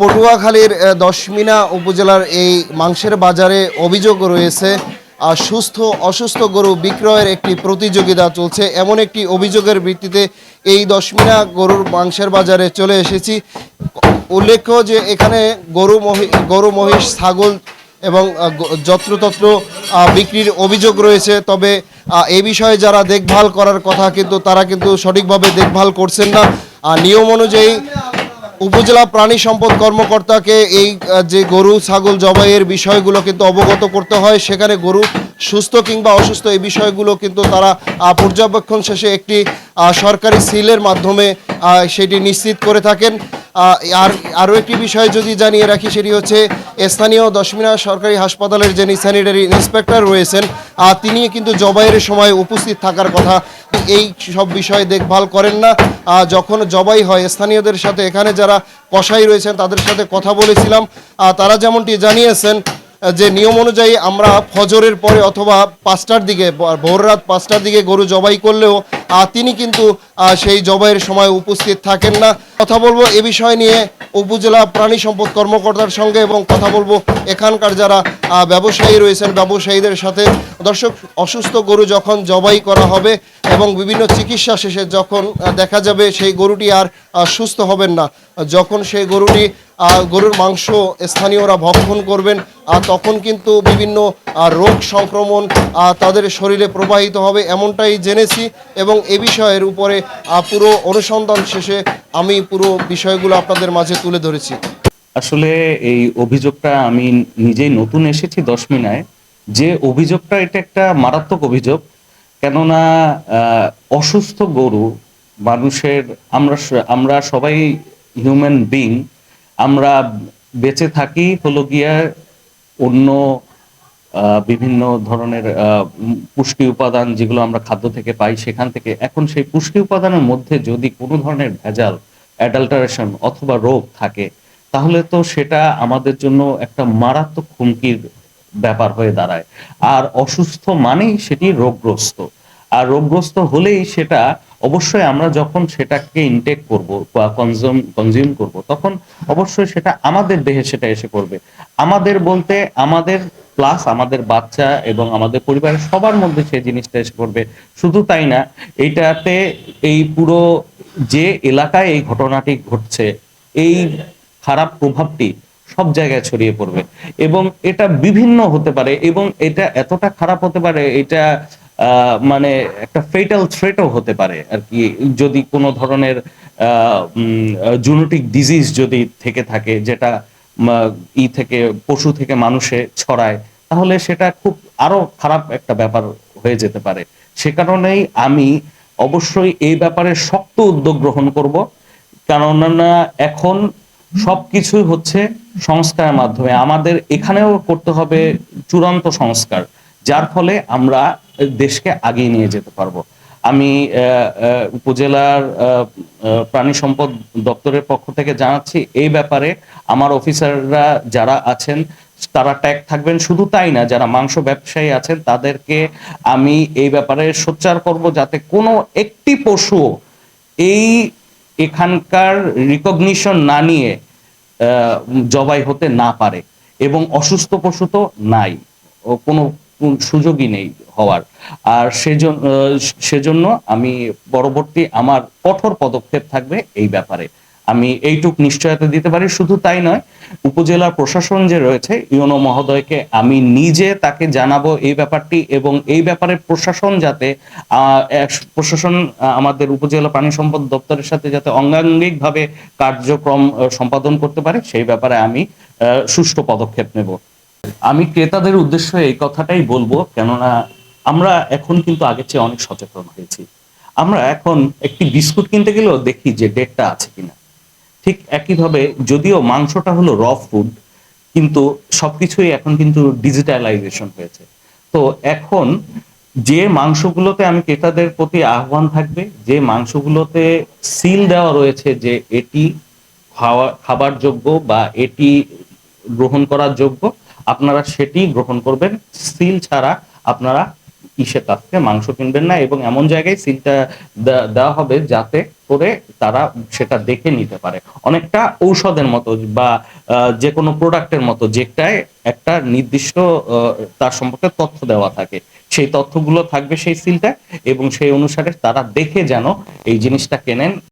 পটুয়াখালীর দশমিনা উপজেলার এই মাংসের বাজারে অভিযোগ রয়েছে আর সুস্থ, অসুস্থ গরু বিক্রয়ের একটি প্রতিযোগিতা চলছে। এমন একটি অভিযোগের ভিত্তিতে এই দশমিনা গরুর মাংসের বাজারে চলে এসেছি। উল্লেখ্য যে এখানে গরু মহি, গরু, মহিষ, ছাগল এবং যত্রতত্র বিক্রির অভিযোগ রয়েছে। তবে এই বিষয়ে যারা দেখভাল করার কথা কিন্তু তারা কিন্তু সঠিকভাবে দেখভাল করছেন না। নিয়ম অনুযায়ী উপজেলা প্রাণী সম্পদ কর্মকর্তাকে এই যে গরু, ছাগল জবাইয়ের বিষয়গুলো কিন্তু অবগত করতে হয়। সেখানে গরু সুস্থ কিংবা অসুস্থ এই বিষয়গুলো কিন্তু তারা পর্যবেক্ষণ শেষে একটি সরকারি সিলের মাধ্যমে সেটি নিশ্চিত করে থাকেন। আর, আরও একটি বিষয় যদি জানিয়ে রাখি সেটি হচ্ছে, স্থানীয় দশমিনা সরকারি হাসপাতালের যিনি স্যানিটারি ইন্সপেক্টর রয়েছেন তিনি কিন্তু জবাইয়ের সময় উপস্থিত থাকার কথা এই সব বিষয়ে দেখভাল করেন না। যখন জবাই হয়, স্থানীয়দের সাথে এখানে যারা কষাই রয়েছেন, তাদের সাথে কথা বলেছিলাম। তারা যেমনটি জানিয়েছেন যে নিয়ম অনুযায়ী আমরা ফজরের পরে অথবা পাঁচটার দিকে ভোর রাত পাঁচটার দিকে গরু জবাই করলেও তিনি কিন্তু সেই জবাইয়ের সময় উপস্থিত থাকেন না। কথা বলব এ বিষয় নিয়ে উপজেলা প্রাণী সম্পদ কর্মকর্তার সঙ্গে এবং কথা বলব এখানকার যারা ব্যবসায়ী রয়েছেন, ব্যবসায়ীদের সাথে। দর্শক, অসুস্থ গরু যখন জবাই করা হবে এবং বিভিন্ন চিকিৎসা শেষে যখন দেখা যাবে সেই গরুটি আর সুস্থ হবেন না। যখন সেই গরুটি গরুর মাংস স্থানীয়রা ভক্ষণ করবেন তখন কিন্তু বিভিন্ন রোগ সংক্রমণ তাদের শরীরে প্রবাহিত হবে এমনটাই জেনেছি এবং এ বিষয়ের উপরে পুরো অনুসন্ধান শেষে আমি পুরো বিষয়গুলো আপনাদের মাঝে তুলে ধরেছি। আসলে এই অভিযোগটা আমি নিজেই নতুন এসেছি দশ মিনায় যে অভিযোগটা, এটা একটা মারাত্মক অভিযোগ। কেননা অসুস্থ গরু, মানুষের, আমরা আমরা সবাই হিউম্যান বিং আমরা বেঁচে থাকি হলো গিয়া অন্য বিভিন্ন ধরনের পুষ্টি উপাদান যেগুলো আমরা খাদ্য থেকে পাই সেখান থেকে। এখন সেই পুষ্টি উপাদানের মধ্যে যদি কোনো ধরনের ভেজাল অ্যাডাল্টারেশন অথবা রোগ থাকে, তাহলে তো সেটা আমাদের জন্য একটা মারাত্মক হুমকির ব্যাপার হয়ে দাঁড়ায়। আর অসুস্থ মানেই সেটি রোগগ্রস্ত। আর রোগগ্রস্ত হলেই সেটা অবশ্যই আমরা যখন সেটাকে ইনটেক করব বা কনজিউম কনজিউম করব, তখন অবশ্যই সেটা আমাদের দেহে সেটা এসে পড়বে। আমাদের বলতে আমাদের প্লাস আমাদের বাচ্চা এবং আমাদের পরিবারের সবার মধ্যে সেই জিনিসটা এসে পড়বে। শুধু তাই না, এইটাতে এই পুরো যে এলাকায় এই ঘটনাটি ঘটছে, এই খারাপ প্রভাবটি সব জায়গায় ছড়িয়ে পড়বে। এবং এটা বিভিন্ন হতে পারে এবং এটা এতটা খারাপ হতে পারে, এটা মানে একটা ফেটাল থ্রেটও হতে পারে আর কি। যদি কোনো ধরনের জুনোটিক ডিজিজ যদি থেকে থাকে, যেটা ই থেকে, পশু থেকে মানুষে ছড়ায় তাহলে সেটা খুব আরও খারাপ একটা ব্যাপার হয়ে যেতে পারে। সে কারণেই আমি অবশ্যই এই ব্যাপারে শক্ত উদ্যোগ গ্রহণ করব। কেননা এখন সবকিছুই হচ্ছে সংস্কারের মাধ্যমে। আমাদের এখানেও করতে হবে চূড়ান্ত সংস্কার, যার ফলে আমরা দেশকে আগিয়ে নিয়ে যেতে পারব। আমি উপজেলার প্রাণী সম্পদ দপ্তরের পক্ষ থেকে জানাচ্ছি, এই ব্যাপারে আমার অফিসাররা যারা আছেন তারা ট্যাগ থাকবেন। শুধু তাই না, যারা মাংস ব্যবসায়ী আছেন, তাদেরকে আমি এই ব্যাপারে সোচ্চার করব যাতে কোনো একটি পশু এই এখানকার রিকগনিশন না নিয়ে জবাই হতে না পারে এবং অসুস্থ পশু তো নাই কোনো সুযোগই নেই হওয়ার। আর সেজন্য সেজন্য আমি পরবর্তী আমার কঠোর পদক্ষেপ থাকবে এই ব্যাপারে। আমি এইটুক নিশ্চয়তা দিতে পারি, শুধু তাই নয়, উপজেলা প্রশাসন যে রয়েছে, ইউনো মহোদয়কে আমি নিজে তাকে জানাব এই ব্যাপারটি এবং এই ব্যাপারে প্রশাসন যাতে প্রশাসন আমাদের উপজেলা প্রাণী সম্পদ দপ্তরের সাথে যাতে অঙ্গাঙ্গিকভাবে কার্যক্রম সম্পাদন করতে পারে, সেই ব্যাপারে আমি সুষ্ঠু পদক্ষেপ নেব। আমি ক্রেতাদের উদ্দেশ্যে এই কথাটাই বলব, কেননা আমরা এখন কিন্তু আগের চেয়ে অনেক সচেতন হয়েছি। আমরা এখন একটি বিস্কুট কিনতে গেলেও দেখি যে ডেটটা আছে কিনা। ঠিক একইভাবে যদিও মাংসটা হলো র ফুড কিন্তু সবকিছুই এখন কিন্তু ডিজিটালাইজেশন হয়েছে। তো এখন যে মাংসগুলোতে আমি ক্রেতাদের প্রতি আহ্বান থাকবে, যে মাংসগুলোতে সিল দেওয়া রয়েছে যে এটি খাওয়া খাবার যোগ্য বা এটি গ্রহণ করার যোগ্য, আপনারা সেটি গ্রহণ করবেন। সিল ছাড়া আপনারা কিসের কাছ থেকে মাংস কিনবেন না এবং এমন জায়গায় সিলটা দেওয়া হবে যাতে করে তারা সেটা দেখে নিতে পারে। অনেকটা ঔষধের মতো বা যে কোনো প্রোডাক্টের মতো যেটায় একটা নির্দিষ্ট তার সম্পর্কে তথ্য দেওয়া থাকে। সেই তথ্যগুলো থাকবে সেই সিলটা এবং সেই অনুসারে তারা দেখে যেন এই জিনিসটা কেনেন।